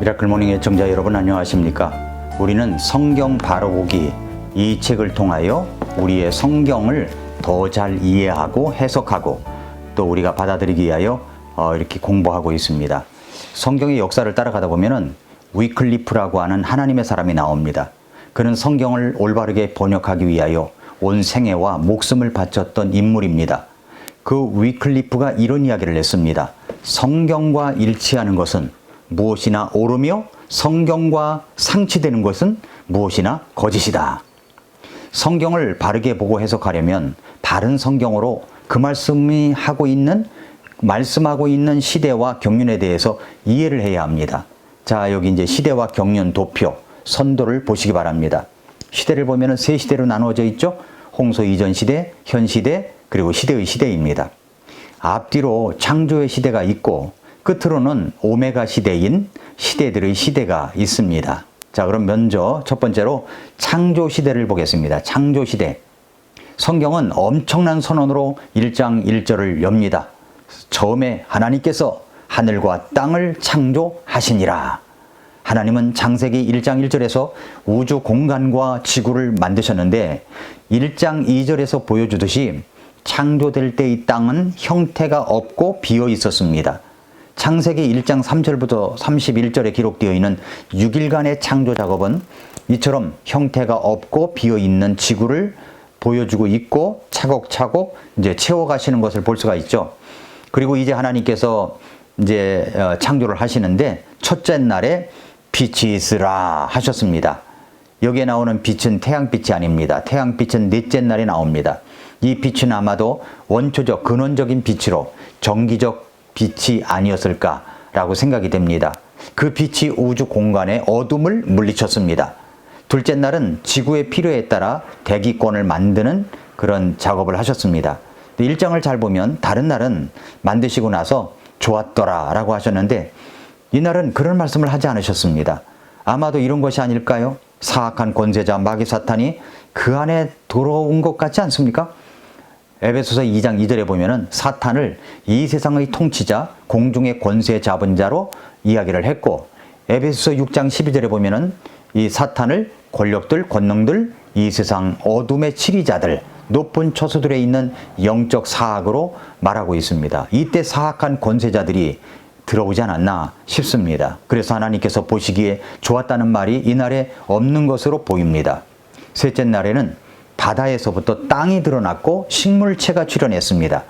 미라클 모닝 애청자 여러분 안녕하십니까? 우리는 성경 바로 보기 이 책을 통하여 우리의 성경을 더 잘 이해하고 해석하고 또 우리가 받아들이기 위하여 어, 이렇게 공부하고 있습니다. 성경의 역사를 따라가다 보면은 위클리프라고 하는 하나님의 사람이 나옵니다. 그는 성경을 올바르게 번역하기 위하여 온 생애와 목숨을 바쳤던 인물입니다. 그 위클리프가 이런 이야기를 했습니다. 성경과 일치하는 것은 무엇이나 옳으며 성경과 상치되는 것은 무엇이나 거짓이다. 성경을 바르게 보고 해석하려면 바른 성경으로 그 말씀이 하고 있는 말씀하고 있는 시대와 경륜에 대해서 이해를 해야 합니다. 자, 여기 이제 시대와 경륜 도표 선도를 보시기 바랍니다. 시대를 보면은 세 시대로 나누어져 있죠. 홍소 이전 시대, 현 시대, 그리고 시대의 시대입니다. 앞뒤로 창조의 시대가 있고 끝으로는 오메가 시대인 시대들의 시대가 있습니다. 자, 그럼 먼저 첫 번째로 창조 시대를 보겠습니다. 창조 시대. 성경은 엄청난 선언으로 1장 1절을 엽니다. 처음에 하나님께서 하늘과 땅을 창조하시니라. 하나님은 창세기 1장 1절에서 우주 공간과 지구를 만드셨는데 1장 2절에서 보여주듯이 창조될 때 이 땅은 형태가 없고 비어 있었습니다. 창세기 1장 3절부터 31절에 기록되어 있는 6일간의 창조 작업은 이처럼 형태가 없고 비어 있는 지구를 보여주고 있고 차곡차곡 이제 채워가시는 것을 볼 수가 있죠. 그리고 이제 하나님께서 이제 어, 창조를 하시는데 첫째 날에 빛이 있으라 하셨습니다. 여기에 나오는 빛은 태양빛이 아닙니다. 태양빛은 넷째 날에 나옵니다. 이 빛은 아마도 원초적 근원적인 빛으로 정기적 빛이 아니었을까라고 생각이 됩니다. 그 빛이 우주 공간의 어둠을 물리쳤습니다. 둘째 날은 지구의 필요에 따라 대기권을 만드는 그런 작업을 하셨습니다. 일장을 잘 보면 다른 날은 만드시고 나서 좋았더라 라고 하셨는데 이날은 그런 말씀을 하지 않으셨습니다. 아마도 이런 것이 아닐까요? 사악한 권세자 마귀 사탄이 그 안에 들어온 것 같지 않습니까? 에베소서 2장 2절에 보면은 사탄을 이 세상의 통치자, 공중의 권세 잡은 자로 이야기를 했고 에베소서 6장 12절에 보면은 이 사탄을 권력들, 권능들, 이 세상 어둠의 치리자들, 높은 처소들에 있는 영적 사악으로 말하고 있습니다. 이때 사악한 권세자들이 들어오지 않았나 싶습니다. 그래서 하나님께서 보시기에 좋았다는 말이 이날에 없는 것으로 보입니다. 셋째 날에는 바다에서부터 땅이 드러났고 식물체가 출현했습니다.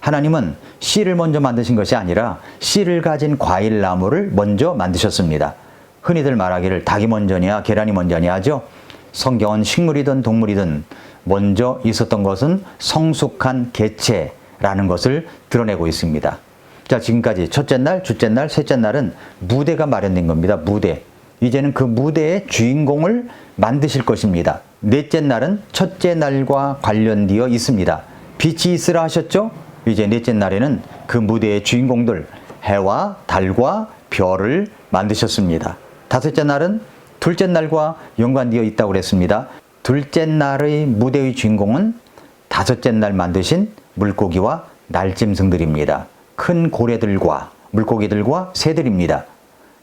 하나님은 씨를 먼저 만드신 것이 아니라 씨를 가진 과일 나무를 먼저 만드셨습니다. 흔히들 말하기를 닭이 먼저냐 계란이 먼저냐 하죠. 성경은 식물이든 동물이든 먼저 있었던 것은 성숙한 개체라는 것을 드러내고 있습니다. 자, 지금까지 첫째 날, 둘째 날, 셋째 날은 무대가 마련된 겁니다. 무대. 이제는 그 무대의 주인공을 만드실 것입니다. 넷째 날은 첫째 날과 관련되어 있습니다. 빛이 있으라 하셨죠? 이제 넷째 날에는 그 무대의 주인공들, 해와 달과 별을 만드셨습니다. 다섯째 날은 둘째 날과 연관되어 있다고 그랬습니다. 둘째 날의 무대의 주인공은 다섯째 날 만드신 물고기와 날짐승들입니다. 큰 고래들과 물고기들과 새들입니다.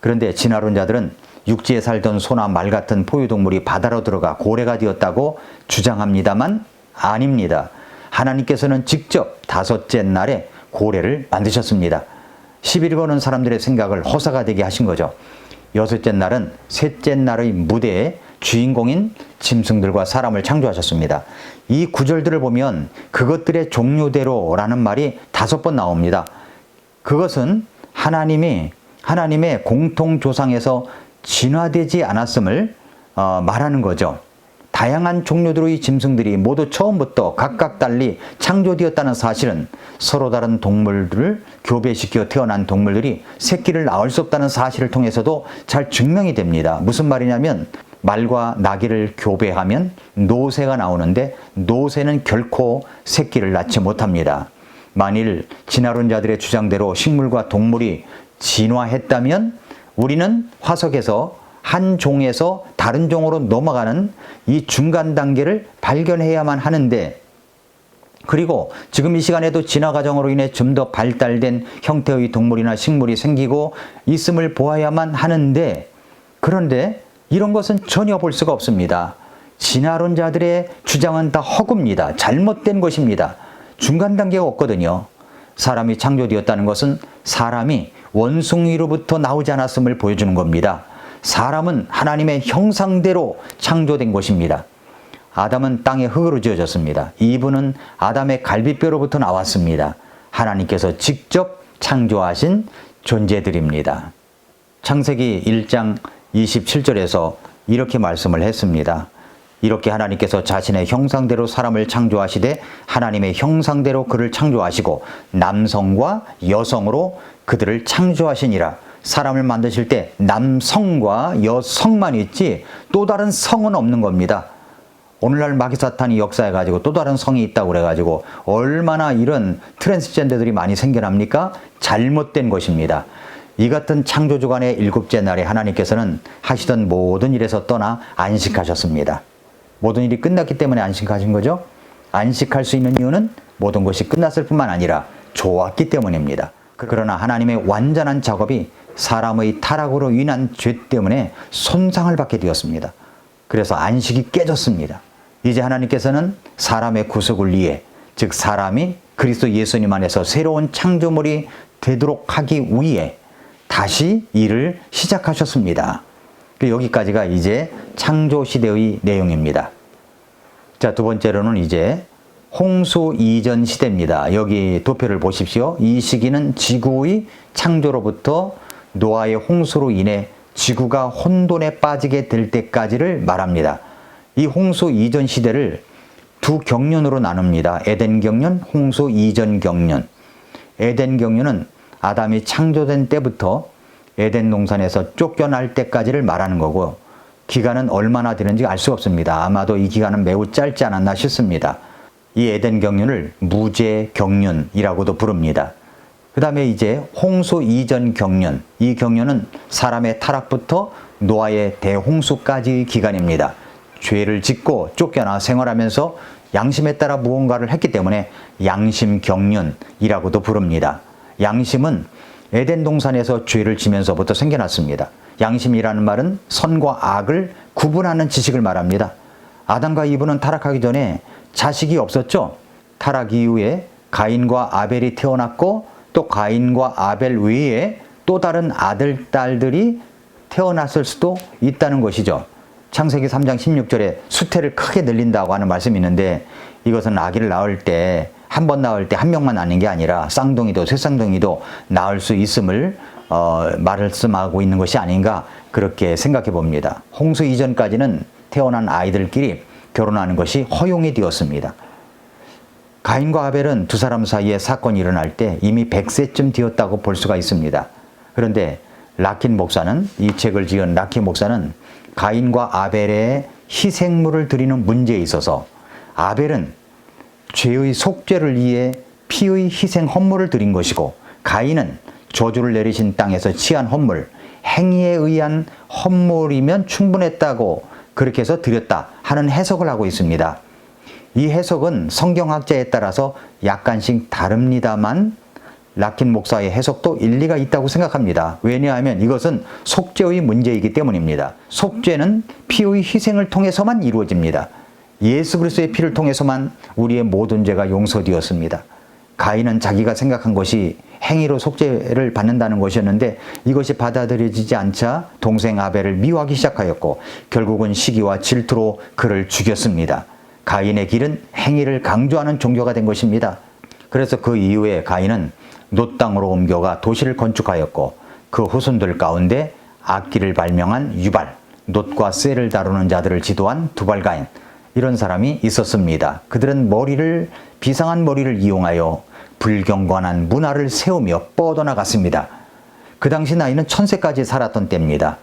그런데 진화론자들은 육지에 살던 소나 말 같은 포유동물이 바다로 들어가 고래가 되었다고 주장합니다만 아닙니다. 하나님께서는 직접 다섯째 날에 고래를 만드셨습니다. 시비를 거는 사람들의 생각을 허사가 되게 하신 거죠. 여섯째 날은 셋째 날의 무대에 주인공인 짐승들과 사람을 창조하셨습니다. 이 구절들을 보면 그것들의 종류대로라는 말이 다섯 번 나옵니다. 그것은 하나님이 하나님의 공통 조상에서 진화되지 않았음을 어, 말하는 거죠. 다양한 종류들의 짐승들이 모두 처음부터 각각 달리 창조되었다는 사실은 서로 다른 동물들을 교배시켜 태어난 동물들이 새끼를 낳을 수 없다는 사실을 통해서도 잘 증명이 됩니다. 무슨 말이냐면 말과 나귀를 교배하면 노새가 나오는데 노새는 결코 새끼를 낳지 못합니다. 만일 진화론자들의 주장대로 식물과 동물이 진화했다면 우리는 화석에서 한 종에서 다른 종으로 넘어가는 이 중간 단계를 발견해야만 하는데 그리고 지금 이 시간에도 진화 과정으로 인해 좀 더 발달된 형태의 동물이나 식물이 생기고 있음을 보아야만 하는데 그런데 이런 것은 전혀 볼 수가 없습니다. 진화론자들의 주장은 다 허구입니다. 잘못된 것입니다. 중간 단계가 없거든요. 사람이 창조되었다는 것은 사람이 원숭이로부터 나오지 않았음을 보여주는 겁니다. 사람은 하나님의 형상대로 창조된 것입니다. 아담은 땅의 흙으로 지어졌습니다. 이분은 아담의 갈비뼈로부터 나왔습니다. 하나님께서 직접 창조하신 존재들입니다. 창세기 1장 27절에서 이렇게 말씀을 했습니다. 이렇게 하나님께서 자신의 형상대로 사람을 창조하시되 하나님의 형상대로 그를 창조하시고 남성과 여성으로 그들을 창조하시니라. 사람을 만드실 때 남성과 여성만 있지 또 다른 성은 없는 겁니다. 오늘날 마귀사탄이 역사해가지고 또 다른 성이 있다고 그래가지고 얼마나 이런 트랜스젠더들이 많이 생겨납니까? 잘못된 것입니다. 이 같은 창조주간의 일곱째 날에 하나님께서는 하시던 모든 일에서 떠나 안식하셨습니다. 모든 일이 끝났기 때문에 안식하신 거죠. 안식할 수 있는 이유는 모든 것이 끝났을 뿐만 아니라 좋았기 때문입니다. 그러나 하나님의 완전한 작업이 사람의 타락으로 인한 죄 때문에 손상을 받게 되었습니다. 그래서 안식이 깨졌습니다. 이제 하나님께서는 사람의 구속을 위해 즉 사람이 그리스도 예수님 안에서 새로운 창조물이 되도록 하기 위해 다시 일을 시작하셨습니다. 여기까지가 이제 창조 시대의 내용입니다. 자, 두 번째로는 이제 홍수 이전 시대입니다. 여기 도표를 보십시오. 이 시기는 지구의 창조로부터 노아의 홍수로 인해 지구가 혼돈에 빠지게 될 때까지를 말합니다. 이 홍수 이전 시대를 두 경륜으로 나눕니다. 에덴 경륜, 홍수 이전 경륜. 에덴 경륜은 아담이 창조된 때부터 에덴 동산에서 쫓겨날 때까지를 말하는 거고 기간은 얼마나 되는지 알 수 없습니다. 아마도 이 기간은 매우 짧지 않았나 싶습니다. 이 에덴 경륜을 무제 경륜이라고도 부릅니다. 그 다음에 이제 홍수 이전 경륜. 이 경륜은 사람의 타락부터 노아의 대홍수까지의 기간입니다. 죄를 짓고 쫓겨나 생활하면서 양심에 따라 무언가를 했기 때문에 양심 경륜이라고도 부릅니다. 양심은 에덴 동산에서 죄를 지면서부터 생겨났습니다. 양심이라는 말은 선과 악을 구분하는 지식을 말합니다. 아담과 이브는 타락하기 전에 자식이 없었죠. 타락 이후에 가인과 아벨이 태어났고 또 가인과 아벨 외에 또 다른 아들, 딸들이 태어났을 수도 있다는 것이죠. 창세기 3장 16절에 수태를 크게 늘린다고 하는 말씀이 있는데 이것은 아기를 낳을 때 한 번 낳을 때 한 명만 낳는 게 아니라 쌍둥이도 쇠쌍둥이도 낳을 수 있음을 어, 말씀하고 있는 것이 아닌가 그렇게 생각해 봅니다. 홍수 이전까지는 태어난 아이들끼리 결혼하는 것이 허용이 되었습니다. 가인과 아벨은 두 사람 사이에 사건이 일어날 때 이미 100세쯤 되었다고 볼 수가 있습니다. 그런데 라킨 목사는 이 책을 지은 라킨 목사는 가인과 아벨의 희생물을 드리는 문제에 있어서 아벨은 죄의 속죄를 위해 피의 희생 헌물을 드린 것이고 가인은 저주를 내리신 땅에서 취한 헌물, 행위에 의한 헌물이면 충분했다고 그렇게 해서 드렸다 하는 해석을 하고 있습니다. 이 해석은 성경학자에 따라서 약간씩 다릅니다만 라킨 목사의 해석도 일리가 있다고 생각합니다. 왜냐하면 이것은 속죄의 문제이기 때문입니다. 속죄는 피의 희생을 통해서만 이루어집니다. 예수 그리스도의 피를 통해서만 우리의 모든 죄가 용서되었습니다. 가인은 자기가 생각한 것이 행위로 속죄를 받는다는 것이었는데 이것이 받아들여지지 않자 동생 아벨을 미워하기 시작하였고 결국은 시기와 질투로 그를 죽였습니다. 가인의 길은 행위를 강조하는 종교가 된 것입니다. 그래서 그 이후에 가인은 노 땅으로 옮겨가 도시를 건축하였고 그 후손들 가운데 악기를 발명한 유발, 놋과 쇠를 다루는 자들을 지도한 두발가인 이런 사람이 있었습니다. 그들은 머리를 비상한 머리를 이용하여 불경건한 문화를 세우며 뻗어나갔습니다. 그 당시 나이는 천세까지 살았던 때입니다.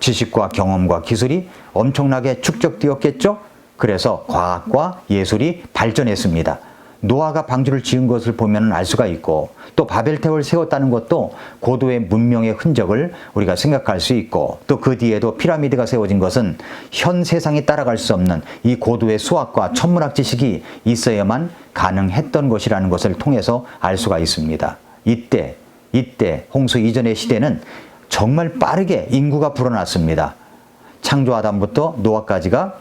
지식과 경험과 기술이 엄청나게 축적되었겠죠? 그래서 과학과 예술이 발전했습니다. 노아가 방주를 지은 것을 보면 알 수가 있고 또 바벨탑을 세웠다는 것도 고도의 문명의 흔적을 우리가 생각할 수 있고 또 그 뒤에도 피라미드가 세워진 것은 현 세상이 따라갈 수 없는 이 고도의 수학과 천문학 지식이 있어야만 가능했던 것이라는 것을 통해서 알 수가 있습니다. 이때 이때 홍수 이전의 시대는 정말 빠르게 인구가 불어났습니다. 창조 아담부터 노아까지가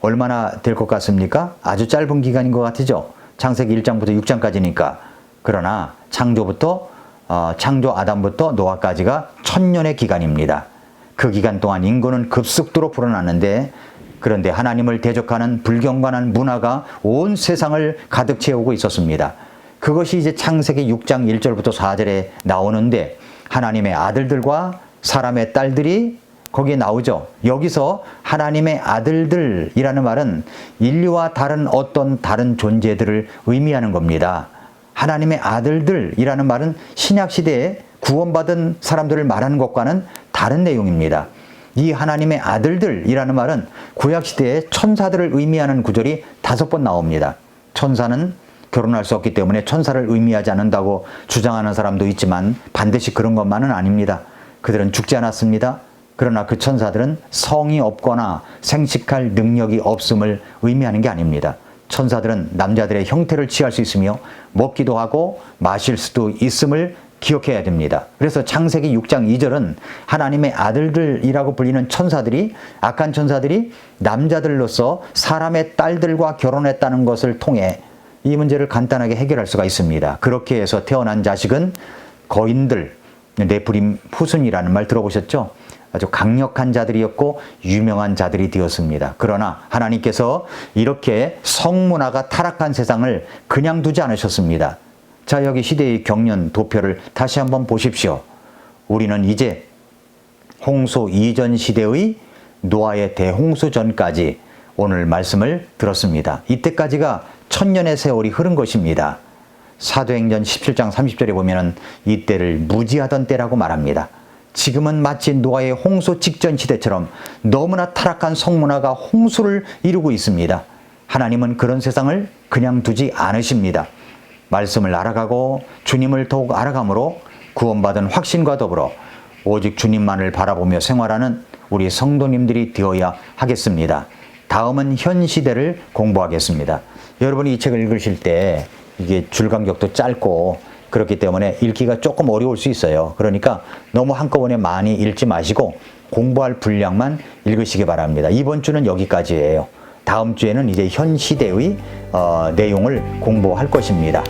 얼마나 될 것 같습니까? 아주 짧은 기간인 것 같으죠. 창세기 1장부터 6장까지니까. 그러나 창조부터 어, 창조 아담부터 노아까지가 천년의 기간입니다. 그 기간 동안 인구는 급속도로 불어났는데 그런데 하나님을 대적하는 불경건한 문화가 온 세상을 가득 채우고 있었습니다. 그것이 이제 창세기 6장 1절부터 4절에 나오는데 하나님의 아들들과 사람의 딸들이 거기에 나오죠. 여기서 하나님의 아들들이라는 말은 인류와 다른 어떤 다른 존재들을 의미하는 겁니다. 하나님의 아들들이라는 말은 신약 시대에 구원받은 사람들을 말하는 것과는 다른 내용입니다. 이 하나님의 아들들이라는 말은 구약 시대에 천사들을 의미하는 구절이 다섯 번 나옵니다. 천사는 결혼할 수 없기 때문에 천사를 의미하지 않는다고 주장하는 사람도 있지만 반드시 그런 것만은 아닙니다. 그들은 죽지 않았습니다. 그러나 그 천사들은 성이 없거나 생식할 능력이 없음을 의미하는 게 아닙니다. 천사들은 남자들의 형태를 취할 수 있으며 먹기도 하고 마실 수도 있음을 기억해야 됩니다. 그래서 창세기 6장 2절은 하나님의 아들들이라고 불리는 천사들이 악한 천사들이 남자들로서 사람의 딸들과 결혼했다는 것을 통해 이 문제를 간단하게 해결할 수가 있습니다. 그렇게 해서 태어난 자식은 거인들, 네프림 후순이라는 말 들어보셨죠? 아주 강력한 자들이었고 유명한 자들이 되었습니다. 그러나 하나님께서 이렇게 성문화가 타락한 세상을 그냥 두지 않으셨습니다. 자, 여기 시대의 경륜 도표를 다시 한번 보십시오. 우리는 이제 홍수 이전 시대의 노아의 대홍수 전까지 오늘 말씀을 들었습니다. 이때까지가 천년의 세월이 흐른 것입니다. 사도행전 17장 30절에 보면은 이때를 무지하던 때라고 말합니다. 지금은 마치 노아의 홍수 직전 시대처럼 너무나 타락한 성문화가 홍수를 이루고 있습니다. 하나님은 그런 세상을 그냥 두지 않으십니다. 말씀을 알아가고 주님을 더욱 알아감으로 구원받은 확신과 더불어 오직 주님만을 바라보며 생활하는 우리 성도님들이 되어야 하겠습니다. 다음은 현 시대를 공부하겠습니다. 여러분이 이 책을 읽으실 때 이게 줄 간격도 짧고 그렇기 때문에 읽기가 조금 어려울 수 있어요. 그러니까 너무 한꺼번에 많이 읽지 마시고 공부할 분량만 읽으시기 바랍니다. 이번 주는 여기까지예요. 다음 주에는 이제 현 시대의 어, 내용을 공부할 것입니다.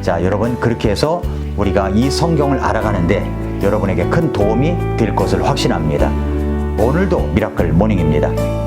자, 여러분 그렇게 해서 우리가 이 성경을 알아가는데 여러분에게 큰 도움이 될 것을 확신합니다. 오늘도 미라클 모닝입니다.